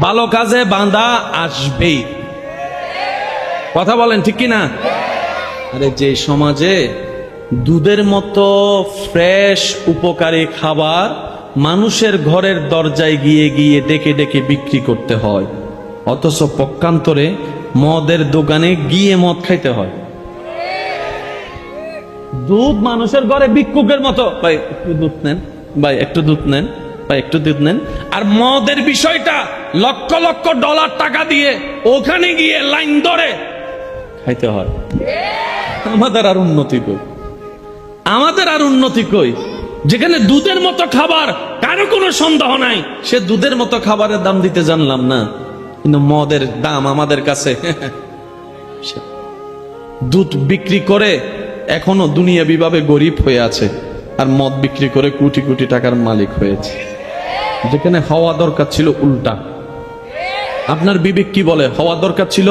ভালো কাজে বাঁধা আসবেই। কথা বলেন, ঠিক কি না আরে যে সমাজে দুধের মতো ফ্রেশ, উপকারী খাবার মানুষের ঘরের দরজায় গিয়ে গিয়ে ডেকে ডেকে বিক্রি করতে হয়, অথচ পক্ষান্তরে মদের দোকানে গিয়ে মদ খাইতে হয়। দুধ মানুষের ঘরে ভিক্ষুকের মতো। ভাই, একটু দুধ নেন। ভাই, একটু দুধ নেন। ভাই, একটু দুধ নেন। আর মদের বিষয়টা, লক্ষ লক্ষ ডলার টাকা দিয়ে ওখানে গিয়ে লাইন ধরে খাইতে হয়। আমাদের আর উন্নতি কই? আমাদের আর উন্নতি কই? যেখানে দুধের মতো খাবার কারও কোনো সন্দেহ নাই, সে দুধের মতো খাবারের দাম দিতে জানলাম না। কিন্তু মদের দাম আমাদের কাছে দুধ বিক্রি করে এখনও দুনিয়া বিভাবে গরিব হয়ে আছে, আর মদ বিক্রি করে কোটি কোটি টাকার মালিক হয়েছে। যেখানে হওয়া দরকার ছিল উল্টা। আপনার বিবেক কি বলে? হওয়া দরকার ছিল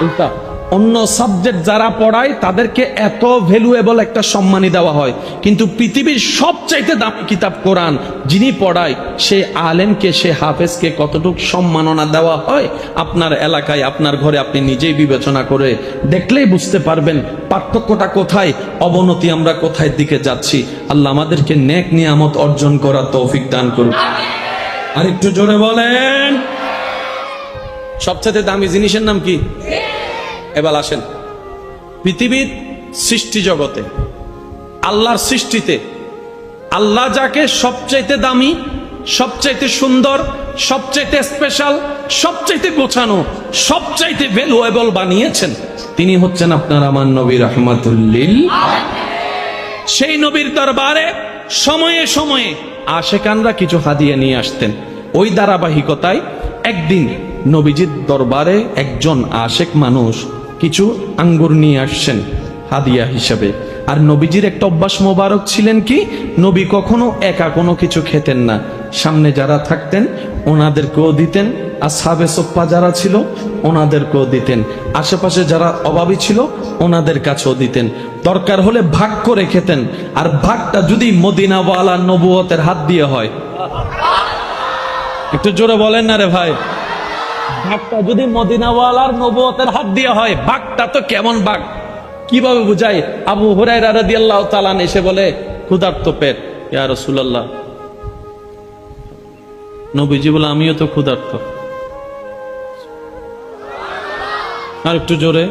উল্টা। অন্য সাবজেক্ট যারা পড়ায়, তাদেরকে এত ভ্যালুয়েবল একটা সম্মানী দেওয়া হয়। কিন্তু পৃথিবীর সবচাইতে দামি কিতাব কোরআন যিনি পড়ায় সে আলেমকে সে হাফেজকে কতটুকু সম্মাননা দেওয়া হয়? আপনার এলাকায়, আপনার ঘরে আপনি নিজেই বিবেচনা করে দেখলেই বুঝতে পারবেন পার্থক্যটা কোথায়, অবনতি আমরা কোথায় দিকে যাচ্ছি। আল্লাহ আমাদেরকে নেক নিয়ামত অর্জন করার তৌফিক দান করুন। আরেকটু জোরে বলেন। সবচেয়ে দামি জিনিসের নাম কি? এবার আসেন। পৃথিবীর সৃষ্টি জগতে, আল্লাহর সৃষ্টিতে, আল্লাহ যাকে সবচাইতে দামি, সবচাইতে সুন্দর, সবচাইতে স্পেশাল, সবচাইতে গোছানো, সবচাইতে ভ্যালুয়েবল বানিয়েছেন, তিনি হচ্ছেন আপনার আমার নবী রহমাতুল্লিল সেই নবীর দরবারে সময়ে সময়ে আশেকানরা কিছু হাদিয়ে নিয়ে আসতেন। ওই ধারাবাহিকতায় একদিন নবীজির দরবারে একজন আশেক মানুষ কিছু আঙ্গুর নিয়ে আসছেন, হাদিয়া হিসাবে। আর নবীজির একটা অভ্যাস মোবারক ছিলেন কি? নবী কখনো একা কোনো কিছু খেতেন না। সামনে যারা থাকতেন, ওনাদেরকেও দিতেন। আর সাবে সোপ্পা যারা ছিল, ওনাদেরকেও দিতেন। আশেপাশে যারা অভাবী ছিল, ওনাদের কাছেও দিতেন। দরকার হলে ভাগ করে খেতেন। আর ভাগটা যদি মদিনাওয়ালা নবুয়তের হাত দিয়ে হয়। একটু জোরে বলেন না রে ভাই। ভাগটা যদি মদিনাওয়ালার নবুয়তের হাত দিয়ে হয় ভাগটা তো কেমন ভাগ কীভাবে বুঝাই আবু হুরায়রা রাদিয়াল্লাহু তাআলা এসে বলে, ক্ষুধার্ত পেট, ইয়া রাসূলুল্লাহ। নবীজি বলে, আমিও তো ক্ষুধার্ত। আর একটু জোরে।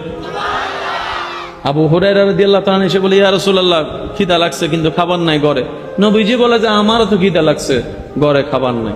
আবু হুরায়রা রাদিয়াল্লাহু তাআলা এসে বলে, ইয়া রাসূলুল্লাহ, খিদা লাগছে কিন্তু খাবার নাই ঘরে। নবীজি বলে যে, আমারও তো খিদা লাগছে, ঘরে খাবার নাই।